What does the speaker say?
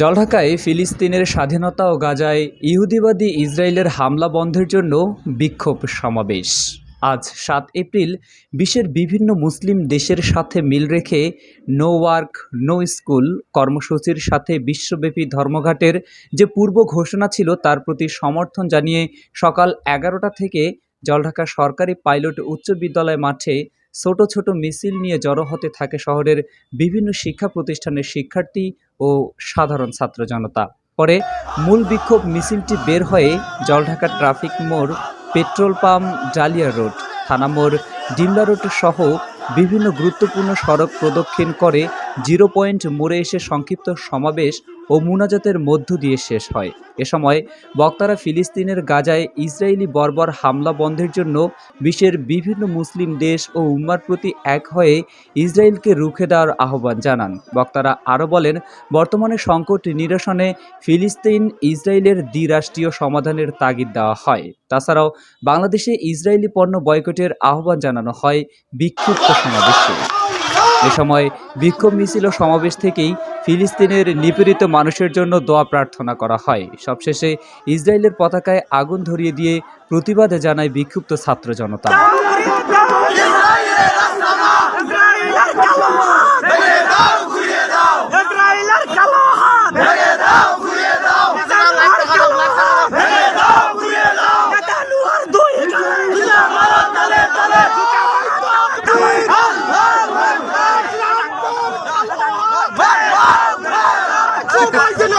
জলঢাকায় ফিলিস্তিনের স্বাধীনতা ও গাজায় ইহুদিবাদী ইসরায়েলের হামলা বন্ধের জন্য বিক্ষোভ সমাবেশ। আজ সাত এপ্রিল বিশ্বের বিভিন্ন মুসলিম দেশের সাথে মিল রেখে নো ওয়ার্ক, নো স্কুল কর্মসূচির সাথে বিশ্বব্যাপী ধর্মঘাটের যে পূর্ব ঘোষণা ছিল তার প্রতি সমর্থন জানিয়ে সকাল এগারোটা থেকে জলঢাকা সরকারি পাইলট উচ্চ বিদ্যালয় মাঠে ছোট ছোট মিছিল নিয়ে জড়ো হতে থাকে শহরের বিভিন্ন শিক্ষা প্রতিষ্ঠানের শিক্ষার্থী ও সাধারণ ছাত্র জনতা। পরে মূল বিক্ষোভ মিছিলটি বের হয়ে জলঢাকা ট্রাফিক মোড়, পেট্রোল পাম্প ডালিয়া রোড, থানা মোড়, ডিমলা রোড সহ বিভিন্ন গুরুত্বপূর্ণ সড়ক প্রদক্ষিণ করে জিরো পয়েন্ট মোড়ে এসে সংক্ষিপ্ত সমাবেশ ও মুনাজাতের মধ্য দিয়ে শেষ হয়। এ সময় বক্তারা ফিলিস্তিনের গাজায় ইসরায়েলি বর্বর হামলা বন্ধের জন্য বিশ্বের বিভিন্ন মুসলিম দেশ ও উম্মার প্রতি এক হয়ে ইসরায়েলকে রুখে দেওয়ার আহ্বান জানান। বক্তারা আরও বলেন, বর্তমানে সংকট নিরসনে ফিলিস্তিন ইসরায়েলের দ্বিরাষ্ট্রীয় সমাধানের তাগিদ দেওয়া হয়। তাছাড়াও বাংলাদেশে ইসরায়েলি পণ্য বয়কটের আহ্বান জানানো হয় বিক্ষিপ্ত সমাবেশে। এ সময় বিক্ষোভ মিছিল ও সমাবেশ থেকেই ফিলিস্তিনের নিপীড়িত মানুষের জন্য দোয়া প্রার্থনা করা হয়। সবশেষে ইসরায়েলের পতাকায় আগুন ধরিয়ে দিয়ে প্রতিবাদে জানায় বিক্ষুব্ধ ছাত্র জনতা। কালো